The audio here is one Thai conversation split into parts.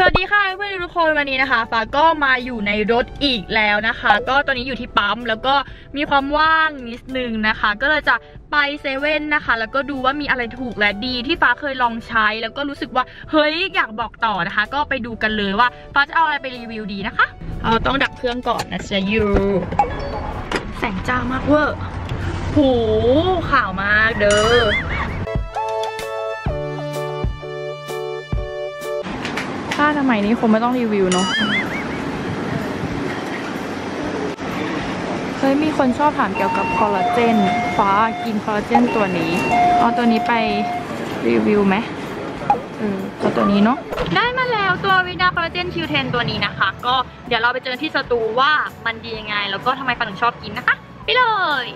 สวัสดีค่ะเพื่อนๆทุกคนวันนี้นะคะฟ้าก็มาอยู่ในรถอีกแล้วนะคะ ก็ตอนนี้อยู่ที่ปั๊มแล้วก็มีความว่างนิดนึงนะคะ ก็เลยจะไปเซเว่นนะคะ แล้วก็ดูว่ามีอะไรถูกและดีที่ฟ้าเคยลองใช้ แล้วก็รู้สึกว่าเฮ้ยอยากบอกต่อนะคะ ก็ไปดูกันเลยว่าฟ้าจะเอาอะไรไปรีวิวดีนะคะเราต้องดับเครื่องก่อนนะจ๊ะยูแสงจ้ามากเวอร์หูข่าวมากเด้อ ผ้าทำไมยนี้คงไม่ต้องรีวิวเนาะเฮ้ยมีคนชอบถามเกี่ยวกับคอลลาเจนฟ้ากินคอลลาเจนตัวนี้ เอาตัวนี้ไปรีวิวไหมเออเอาตัวนี้เนาะได้มาแล้วตัววิดาคอลลาเจนคิวเทนตัวนี้นะคะ ก็เดี๋ยวเราไปเจอที่สตูว่ามันดียังไง แล้วก็ทำไมฟันถึงชอบกินนะคะ ไปเลย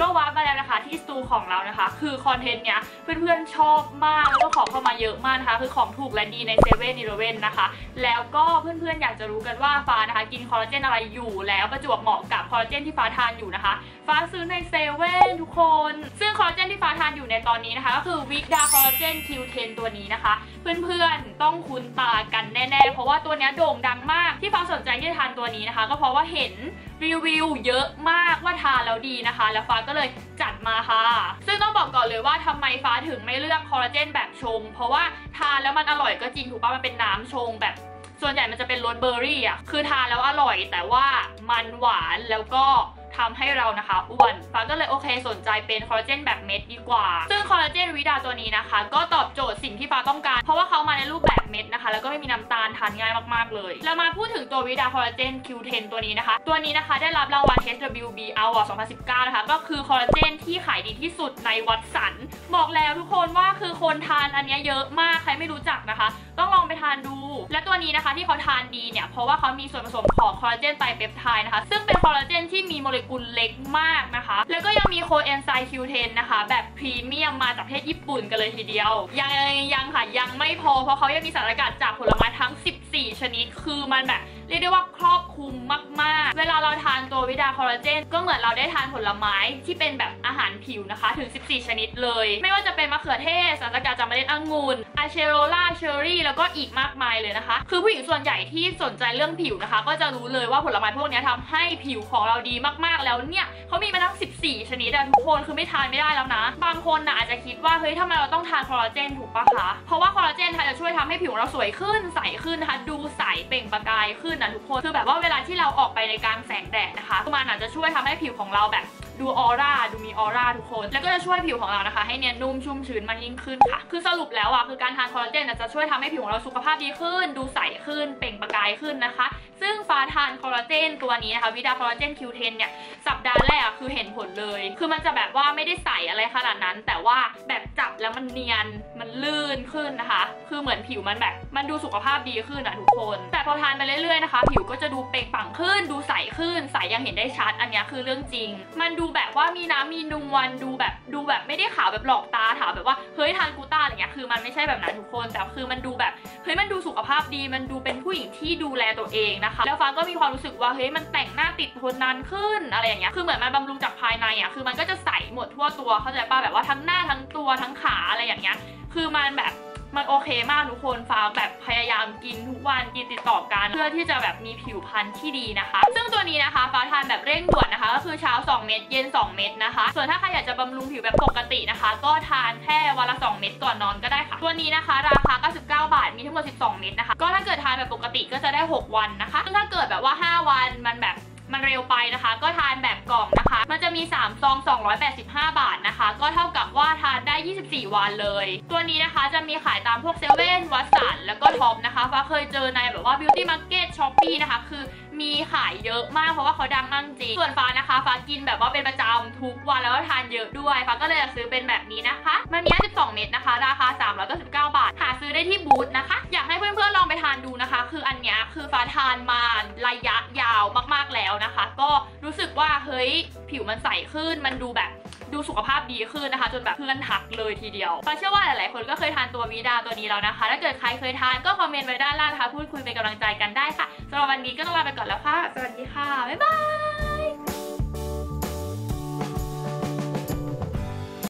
ก็วามาแล้วนะคะที่สตูของเรานะคะ คือคอนเทนต์เนี้ยเพื่อนๆชอบมากแล้วก็ของเข้ามาเยอะมากนะคะ คือของถูกและดีในเซเว่นอีเลเว่นนะคะ แล้วก็เพื่อนๆอยากจะรู้กันว่าฟ้านะคะ กินคอลลาเจนอะไรอยู่แล้วประจวบเหมาะกับคอลลาเจนที่ฟ้าทานอยู่นะคะ ฟ้าซื้อในเซเว่นทุกคน ซึ่งคอลลาเจนที่ฟ้าทานอยู่ในตอนนี้นะคะ ก็คือวิกดาคอลลาเจน Q10 ตัวนี้นะคะ เพื่อนๆต้องคุ้นตากันแน่ๆ เพราะว่าตัวเนี้ยโด่งดังมาก ที่ฟ้าสนใจที่จะทานตัวนี้นะคะ ก็เพราะว่าเห็นรีวิวเยอะมากว่าทานแล้วดีนะคะแล้วฟ้าก็เลยจัดมาค่ะ ซึ่งต้องบอกก่อนเลยว่าทำไมฟ้าถึงไม่เลือกคอลลาเจนแบบชง เพราะว่าทานแล้วมันอร่อยก็จริงถูกป่ะมันเป็นน้ำชงแบบส่วนใหญ่มันจะเป็นรสเบอร์รี่อะ คือทานแล้วอร่อยแต่ว่ามันหวานแล้วก็ทำให้เรานะคะอ้วนฟ้าก็เลยโอเคสนใจเป็นคอลลาเจนแบบเม็ดดีกว่า ซึ่งคอลลาเจนวิดาตัวนี้นะคะ ก็ตอบโจทย์สิ่งที่ฟ้าต้องการ เพราะว่าเขามาในรูปแบบ เม็ดนะคะ แล้วก็ไม่มีน้ำตาลทานง่ายมากๆเลย เรามาพูดถึงตัววิดาคอลลาเจน Q10 ตัวนี้นะคะ ตัวนี้นะคะได้รับรางวัล HWB Award 2019 นะคะ ก็คือคอลลาเจนที่ขายดีที่สุดในวัตสัน บอกแล้วทุกคนว่าคือคนทานอันเนี้ยเยอะมาก ใครไม่รู้จักนะคะ ต้องลองไปทานดู และตัวนี้นะคะที่เขาทานดีเนี่ยเพราะว่าเขามีส่วนผสมของคอลลาเจนไตรเปปไทด์นะคะ ซึ่งเป็นคอลลาเจนที่มีโมเลกุลเล็กมากนะคะ แล้วก็ยังมีโคเอนไซม์ Q10 นะคะ แบบพรีเมียมมาจากประเทศญี่ปุ่นกันเลยทีเดียว ยังยังค่ะยังไม่พอเพราะเขายังมีสารสกัดจากผลไม้ทั้ง 14 ชนิด คือมันแบบเรียกได้ว่าครอบคลุมมาก เวลาเราทานตัววิดาคอลลาเจนก็เหมือนเราได้ทานผลไม้ที่เป็นแบบอาหารผิวนะคะ ถึง 14 ชนิดเลย ไม่ว่าจะเป็นมะเขือเทศสารสกัดจากเมล็ดองุ่นอะเชโรล่าเชอร์รี่แล้วก็อีกมากมายเลยนะคะ คือผู้หญิงส่วนใหญ่ที่สนใจเรื่องผิวนะคะ ก็จะรู้เลยว่าผลไม้พวกนี้ยทำให้ผิวของเราดีมากๆแล้วเนี่ยเขามีมาทั้ง 14 ชนิดอะทุกคนคือไม่ทานไม่ได้แล้วนะ บางคนนะอาจจะคิดว่าเฮ้ยทำไมเราต้องทานคอลลาเจนถูกปะคะเพราะว่าคอลลาเจนค่ะจะช่วยทำให้ผิวเราสวยขึ้นใสขึ้นนะคะดูใสเปล่งประกาย นะทุกคนคือแบบว่าเวลาที่เราออกไปในกลางแสงแดดนะคะมันอาจจะช่วยทำให้ผิวของเราแบบ ดูออร่าดูมีออร่าทุกคน แล้วก็จะช่วยผิวของเรานะคะ ให้เนียนนุ่มชุ่มชื้นมากยิ่งขึ้นค่ะ คือสรุปแล้วอะคือการทานคอลลาเจนจะช่วยทำให้ผิวของเราสุขภาพดีขึ้น ดูใสขึ้นเปล่งประกายขึ้นนะคะ ซึ่งฟ้าทานคอลลาเจนตัวนี้นะคะวิดาคอลลาเจน Q10 เทนเนี่ยสัปดาห์แรกอะคือเห็นผลเลย คือมันจะแบบว่าไม่ได้ใสอะไรขนาดนั้น แต่ว่าแบบจับแล้วมันเนียนมันลื่นขึ้นนะคะ คือเหมือนผิวมันแบบมันดูสุขภาพดีขึ้นอะทุกคน แต่พอทานไปเรื่อยๆนะคะ ผิวก็จะดูเปล่งปลั่งขึ้น ดูใสขึ้นใสยังเห็นได้ชัดอันนี้คือเรื่องจริง มันดููแบบว่ามีน้ำมีนวลดูแบบดูแบบไม่ได้ขาวแบบหลอกตาถามแบบว่าเฮ้ยทานกูต้าอะไรเงี้ยคือมันไม่ใช่แบบนั้นทุกคนแต่คือมันดูแบบเฮ้ยมันดูสุขภาพดี มันดูเป็นผู้หญิงที่ดูแลตัวเองนะคะ แล้วฟ้าก็มีความรู้สึกว่าเฮ้ยมันแต่งหน้าติดทนนานขึ้นอะไรอย่างเงี้ยคือเหมือนมันบำรุงจากภายในอะคือมันก็จะใสหมดทั่วตัวเข้าใจป่ะแบบว่าทั้งหน้าทั้งตัวทั้งขาอะไรอย่างเงี้ยคือมันแบบมันโอเคมากทุกคนฟ้าแบบพยายามกินทุกวันกินติดต่อกัน เพื่อที่จะแบบมีผิวพรรณที่ดีนะคะ ซึ่งตัวนี้นะคะฟ้าทานแบบเร่งด่วน นะคะก็คือเช้า 2 เม็ดเย็น 2 เม็ดนะคะ ส่วนถ้าใครอยากจะบำรุงผิวแบบปกตินะคะ ก็ทานแค่วันละ 2 เม็ดก่อนนอนก็ได้ค่ะ ตัวนี้นะคะ ราคา 99 บาทมีทั้งหมด 12 เม็ดนะคะ ก็ถ้าเกิดทานแบบปกติก็จะได้ 6 วันนะคะถ้าเกิดแบบว่า 5 วันมันแบบ มันเร็วไปนะคะ ก็ทานแบบกล่องนะคะ มันจะมี 3 ซอง 285 บาทนะคะ ก็เท่ากับว่าทานได้ 24 วันเลย ตัวนี้นะคะจะมีขายตามพวกเซเว่นวัสันแล้วก็ท็อปนะคะฟ้าเคยเจอในแบบว่า Beauty Market Shopee นะคะ คือมีขายเยอะมากเพราะว่าเขาดังมากจริง ส่วนฟ้านะคะ ฟ้ากินแบบว่าเป็นประจำทุกวันแล้วก็ทานเยอะด้วย ฟ้าก็เลยซื้อเป็นแบบนี้นะคะ มันมี 12 เม็ดนะคะ ราคา 399 บาท หาซื้อได้ที่บูธนะคะ อยากให้เพื่อนๆลองไปทานดูนะคะ คืออันเนี้ยคือฟ้าทานมา ว่าเฮ้ยผิวมันใสขึ้นมันดูแบบดูสุขภาพดีขึ้นนะคะ จนแบบเพื่อนทักเลยทีเดียวเราเชื่อว่าหลาย ๆ คนก็เคยทานตัววีดาตัวนี้แล้วนะคะ ถ้าเกิดใครเคยทานก็คอมเมนต์ไว้ด้านล่างนะคะพูดคุยเป็นกำลังใจกันได้ค่ะสำหรับวันนี้ก็ต้องลาไป